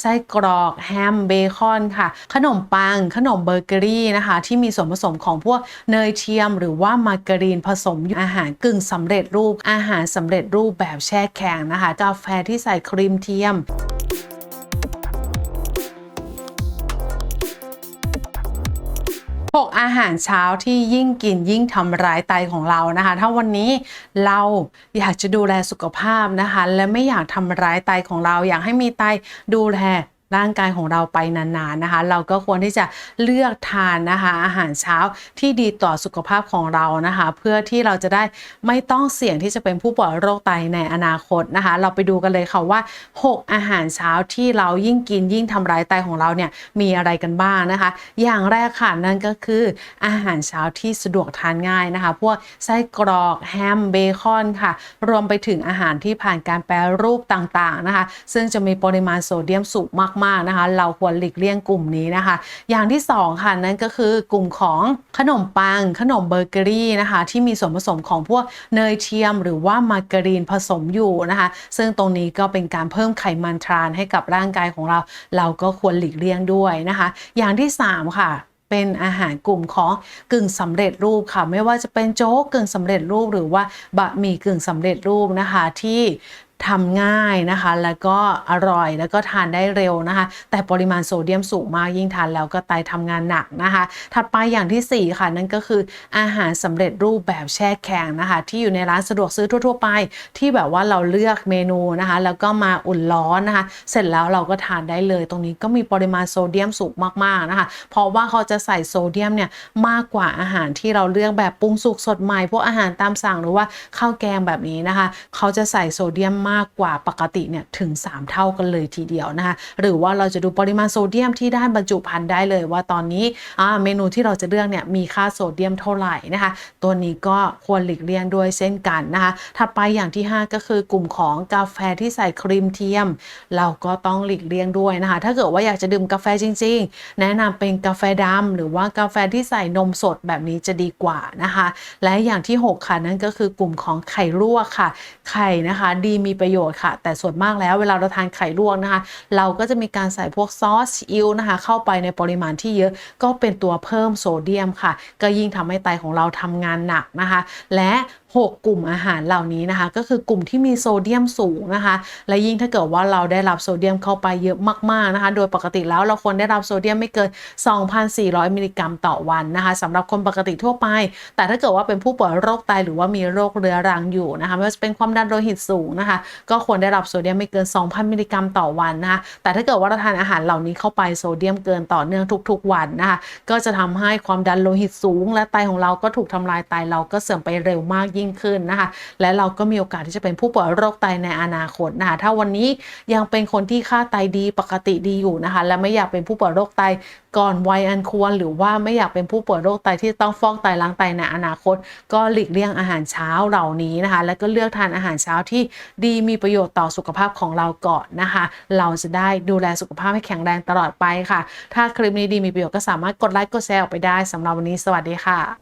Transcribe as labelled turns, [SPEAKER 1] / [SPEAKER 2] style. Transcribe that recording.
[SPEAKER 1] ไส้กรอกแฮมเบคอนค่ะ ขนมปัง ขนมเบเกอรี่นะคะ ที่มีส่วนผสมของพวกเนยเทียม หรือว่ามาการีนผสมอยู่อาหารกึ่งสำเร็จรูปอาหารสำเร็จรูปแบบแช่แข็งนะคะ กาแฟที่ใส่ครีมเทียม 6 อาหารเช้าที่ยิ่งกินยิ่งทำร้ายไตของเรานะคะ ถ้าวันนี้เราอยากจะดูแลสุขภาพนะคะ และไม่อยากทำร้ายไตของเราอยากให้มีไตดูแล ร่างกายของเราไปนานๆนะคะ เราก็ควรที่จะเลือกทานนะคะอาหารเช้าที่ดีต่อสุขภาพของเรานะคะ เพื่อที่เราจะได้ไม่ต้องเสี่ยงที่จะเป็นผู้ป่วยโรคไตในอนาคตนะคะ เราไปดูกันเลยค่ะว่า 6 อาหารเช้าที่เรายิ่งกินยิ่งทำร้ายไตของเราเนี่ยมีอะไรกันบ้างนะคะ อย่างแรกค่ะนั่นก็คืออาหารเช้าที่สะดวกทานง่ายนะคะ พวกไส้กรอกแฮมเบคอนค่ะ รวมไปถึงอาหารที่ผ่านการแปรรูปต่างๆนะคะ ซึ่งจะมีปริมาณโซเดียมสูงมากๆนะคะ เราควรหลีกเลี่ยงกลุ่มนี้นะคะ อย่างที่สองค่ะนั่นก็คือกลุ่มของขนมปัง ขนมเบเกอรี่นะคะ ที่มีส่วนผสมของพวกเนยเทียม หรือว่ามาการีนผสมอยู่นะคะ ซึ่งตรงนี้ก็เป็นการเพิ่มไขมันทรานให้กับร่างกายของเรา เราก็ควรหลีกเลี่ยงด้วยนะคะ อย่างที่สามค่ะเป็นอาหารกลุ่มของกึ่งสำเร็จรูปค่ะไม่ว่าจะเป็นโจ๊กกึ่งสำเร็จรูปหรือว่าบะหมี่กึ่งสำเร็จรูปนะคะที่ ทำง่ายนะคะ แล้วก็อร่อยแล้วก็ทานได้เร็วนะคะ แต่ปริมาณโซเดียมสูงมากยิ่งทานแล้วก็ไตทำงานหนักนะคะ ถัดไปอย่างที่ 4 ค่ะ นั่นก็คืออาหารสำเร็จรูปแบบแช่แข็งนะคะ ที่อยู่ในร้านสะดวกซื้อทั่ว ๆ ไป ที่แบบว่าเราเลือกเมนูนะคะ แล้วก็มาอุ่นร้อนนะคะ เสร็จแล้วเราก็ทานได้เลย ตรงนี้ก็มีปริมาณโซเดียมสูงมากๆนะคะ เพราะว่าเขาจะใส่โซเดียมเนี่ยมากกว่าอาหารที่เราเลือกแบบปรุงสุกสดใหม่พวกอาหารตามสั่งหรือว่าข้าวแกงแบบนี้นะคะ เขาจะใส่โซเดียมมากากกว่าปกติเนี่ยถึง 3 เท่ากันเลยทีเดียวนะคะหรือว่าเราจะดูปริมาณโซเดียมที่ด้านบรรจุภัณฑ์ได้เลยว่าตอนนี้เมนูที่เราจะเลือกเนี่ยมีค่าโซเดียมเท่าไหร่นะคะ ตัวนี้ก็ควรหลีกเลี่ยงด้วยเช่นกันนะคะถัดไปอย่างที่ 5 ก็คือกลุ่มของกาแฟที่ใส่ครีมเทียม เราก็ต้องหลีกเลี่ยงด้วยนะคะ ถ้าเกิดว่าอยากจะดื่มกาแฟจริง ๆ แนะนำเป็นกาแฟดำหรือว่ากาแฟที่ใส่นมสดแบบนี้จะดีกว่านะคะ และอย่างที่ 6 ค่ะนั่นก็คือกลุ่มของไข่ลวกค่ะ ไข่นะคะดีมีประโยชน์ค่ะ แต่ส่วนมากแล้วเวลาเราทานไข่ลวกนะคะ เราก็จะมีการใส่พวกซอสซีอิ๊วนะคะ เข้าไปในปริมาณที่เยอะก็เป็นตัวเพิ่มโซเดียมค่ะ ก็ยิ่งทำให้ไตของเราทำงานหนักนะคะ และ 6 กลุ่มอาหารเหล่านี้นะคะ ก็คือกลุ่มที่มีโซเดียมสูงนะคะ และยิ่งถ้าเกิดว่าเราได้รับโซเดียมเข้าไปเยอะมากๆนะคะ โดยปกติแล้วเราควรได้รับโซเดียมไม่เกิน 2,400 มิลลิกรัมต่อวันนะคะสำหรับคนปกติทั่วไป แต่ถ้าเกิดว่าเป็นผู้ป่วยโรคไตหรือว่ามีโรคเรื้อรังอยู่นะคะไม่ว่าจะเป็นความดันโลหิตสูงนะคะ ก็ควรได้รับโซเดียมไม่เกิน 2,000 มิลลิกรัมต่อวันนะคะ แต่ถ้าเกิดว่าเราทานอาหารเหล่านี้เข้าไปโซเดียมเกินต่อเนื่องทุกๆวันนะคะ ก็จะทำให้ความดันโลหิตสูง และไตของเราก็ถูกทำลายไตเราก็เสื่อมไปเร็วมากยิ่งขึ้นนะคะ และเราก็มีโอกาสที่จะเป็นผู้ป่วยโรคไตในอนาคตนะคะถ้าวันนี้ยังเป็นคนที่ค่าไตดีปกติดีอยู่นะคะ และไม่อยากเป็นผู้ป่วยโรคไตก่อนวัยอันควร หรือว่าไม่อยากเป็นผู้ป่วยโรคไตที่ต้องฟอกไตล้างไตในอนาคต ก็หลีกเลี่ยงอาหารเช้าเหล่านี้นะคะ แล้วก็เลือกทานอาหารเช้าที่ดีมีประโยชน์ต่อสุขภาพของเราก่อนนะคะ เราจะได้ดูแลสุขภาพให้แข็งแรงตลอดไปค่ะ ถ้าคลิปนี้ดีมีประโยชน์ก็สามารถกดไลค์กดแชร์ออกไปได้สำหรับวันนี้สวัสดีค่ะ